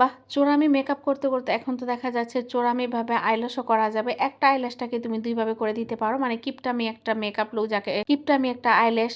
বাহ, চোরামি মেকআপ করতে করতে এখন তো দেখা যাচ্ছে চোরামি ভাবে আইল্যাশও করা যাবে। একটা আইল্যাশটাকে তুমি দুইভাবে করে দিতে পারো। মানে কিপটামি একটা মেকআপ লুক যাকে, কিপটামি একটা আইল্যাশ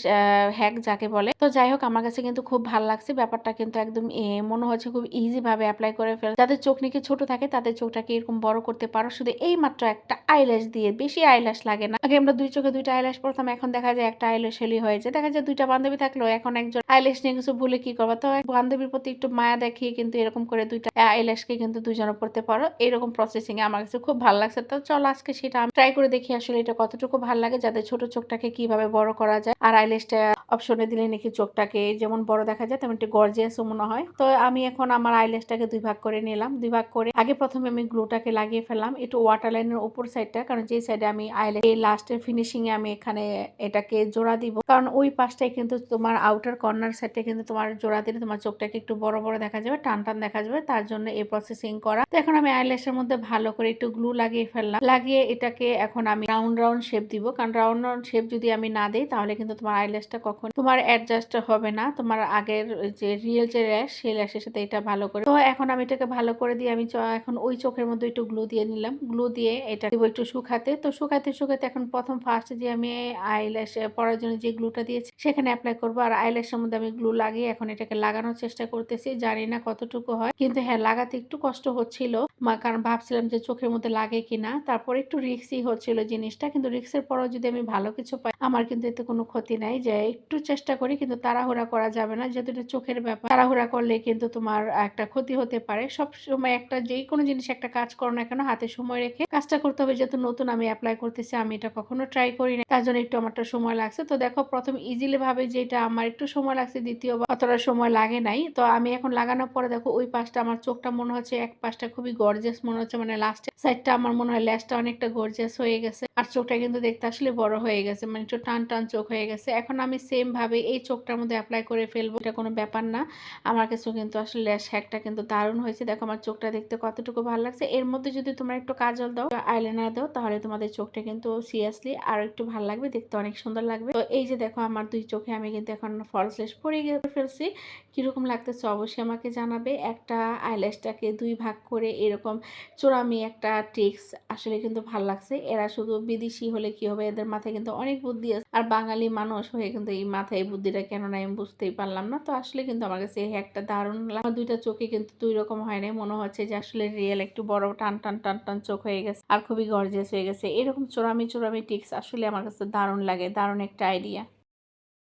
হ্যাক যাকে বলে। তো যাই হোক, আমার কাছে কিন্তু খুব ভালো লাগছে। ব্যাপারটা কিন্তু একদম মনে হচ্ছে খুব ইজিভাবে অ্যাপ্লাই করে ফেল যাদের চোখ নাকি ছোট থাকে, তাদের চোখটাকে এরকম বড় করতে পারো। শুধু এই মাত্র একটা আইল্যাশ দিয়ে, বেশি আইল্যাশ লাগে না। আগে আমরা দুই চোখে দুইটা আইল্যাশ পড়তাম এখন দেখা যায় একটা আইল্যাশ হেলি হয়েছে দেখা যায় দুইটা বান্ধবী থাকলেও এখন একজন আইল্যাশ নিয়ে কিছু ভুলে কি করব? তো বান্ধবীর প্রতি একটু মায়া দেখিয়ে কিন্তু এরকম করে দুইটা আইল্যাশকে কিন্তু দুজনে পড়তে পারো। এরকম প্রসেসিং আমার কাছে খুব ভালো লাগছে। তো চলো আজকে সেটা আমি ট্রাই করে দেখি আসলে এটা কতটুকু ভালো লাগে যাদের ছোট চোখটাকে কীভাবে বড় করা যায়। আর আইল্যাশটা অপশনে দিলে নাকি চোখটাকে যেমন বড় দেখা যায় তেমন একটু গর্জিয়াসও মনে হয়। তো আমি এখন আমার আইল্যাশটাকে দুই ভাগ করে নিলাম। দুই ভাগ করে আগে প্রথমে আমি গ্লুটাকে লাগিয়ে ফেলাম একটু ওয়াটার লাইনের উপর সাইডটা কারণ যে সাইডে আমি আইল্যাশ এই লাস্টের ফিনিশিং এ আমি এখানে এটাকে জোড়া দিব। কারণ ওই পাশটায় কিন্তু তোমার আউটার কর্নার সাইডটা কিন্তু তোমার জোড়া দিলে তোমার চোখটাকে একটু বড় বড় দেখা যাবে, টান টান দেখা যাবে। তার জন্য এই প্রসেসিং করা। তো এখন আমি আইল্যাশের মধ্যে ভালো করে একটু গ্লু লাগিয়ে ফেললাম। লাগিয়ে এটাকে এখন আমি রাউন্ড রাউন্ড শেপ দিব। কারণ রাউন্ড রাউন্ড শেপ যদি আমি না দিই, তাহলে কিন্তু তোমার আইল্যাশটা কখন তোমার অ্যাডজাস্ট হবে না। তোমার আগের যে রিয়েল যে র্যাশ সেই র্যাশের সাথে এটা ভালো করে তো এখন আমি এটাকে ভালো করে দিয়ে আমি এখন ওই চোখের মধ্যে একটু গ্লু দিয়ে নিলাম। গ্লু দিয়ে এটা দিব একটু শুকাতে। তো শুকাতে শুকাতে এখন প্রথম ফার্স্ট যে আমি আইল্যাশ পরার জন্য যে গ্লুটা দিয়েছি, সেখানে অ্যাপ্লাই করব। আর আইল্যাশের মধ্যে আমি গ্লু লাগিয়ে এখন এটাকে লাগানোর চেষ্টা করতেছি। জানি না কতটুকু হয়। কিন্তু হ্যাঁ লাগাতে একটু কষ্ট হচ্ছিল। কারণ ভাবছিলাম যে চোখের মধ্যে লাগে কিনা। তারপর একটু রিক্সই হচ্ছিল জিনিসটা। কিন্তু রিক্সের পরও যদি আমি ভালো কিছু পাই, আমার কিন্তু এতে কোনো ক্ষতি নাই। যে একটু চেষ্টা করি, কিন্তু তাড়াহুড়া করা যাবে না। যেহেতু এটা চোখের ব্যাপার, তাড়াহুড়া করলে কিন্তু তোমার একটা ক্ষতি হতে পারে। সব সময় একটা যে কোনো জিনিস একটা কাজ করো না কেন, হাতে সময় রেখে কাজটা করতে হবে। যেহেতু নতুন আমি অ্যাপ্লাই করতেছি, আমি এটা কখনো ট্রাই করি না। তার জন্য একটু আমারটা সময় লাগছে। তো দেখো, প্রথম ইজিলি ভাবে যেটা আমার একটু সময় লাগছে দ্বিতীয়বার অতটা সময় লাগে নাই। তো আমি এখন লাগানোর পরে দেখো, ওই পাশটা আমার চোখটা মনে হচ্ছে, এক পাশটা খুবই গর্জেস মনে হচ্ছে। মানে লাস্ট সাইডটা আমার মনে হয় ল্যাসটা অনেকটা গর্জিয়াস হয়ে গেছে। আর চোখটা কিন্তু দেখতে আসলে বড় হয়ে গেছে। মানে একটু টান টান চোখ হয়ে গেছে। এখন আমি সেম ভাবে এই চোখটার মধ্যে অ্যাপ্লাই করে ফেলব, এটা কোনো ব্যাপার না। আমার কাছে কিন্তু আসলে ল্যাশ হ্যাকটা কিন্তু দারুণ হয়েছে। দেখো আমার চোখটা দেখতে কতটুকু ভালো লাগছে। এর মধ্যে যদি তোমরা একটু কাজল দাও আইলাইনার দাও, তাহলে তোমাদের চোখটা কিন্তু সিরিয়াসলি আর একটু ভালো লাগবে, দেখতে অনেক সুন্দর লাগবে। তো এই যে দেখো আমার দুই চোখে আমি কিন্তু এখন ফলস লেস পরিয়ে গে- ফেলছি। কীরকম লাগতেছে অবশ্যই আমাকে জানাবে। একটা আইল্যাশটাকে দুই ভাগ করে এরকম চোরামি একটা ট্রিক্স আসলে কিন্তু ভালো লাগছে। এরা শুধু বিদেশি হলে কি হবে? এদের মাথায় কিন্তু অনেক বুদ্ধি আছে। আর বাঙালি মানুষ হয়ে কিন্তু এই মাথায় বুদ্ধিটা কেন নাই আমি বুঝতেই পারলাম না। তো আসলে কিন্তু আমার কাছে একটা দারুণ। আমার দুইটা চোখে কিন্তু দুই রকম হয় নাই। মনে হচ্ছে যে আসলে রিয়েল একটু বড় টান টান টান টান চোখ হয়ে গেছে আর খুবই গর্জিয়াস হয়ে গেছে। এরকম চোরামি চোরামি টিক্স আসলে আমার কাছে দারুণ লাগে, দারুণ একটা আইডিয়া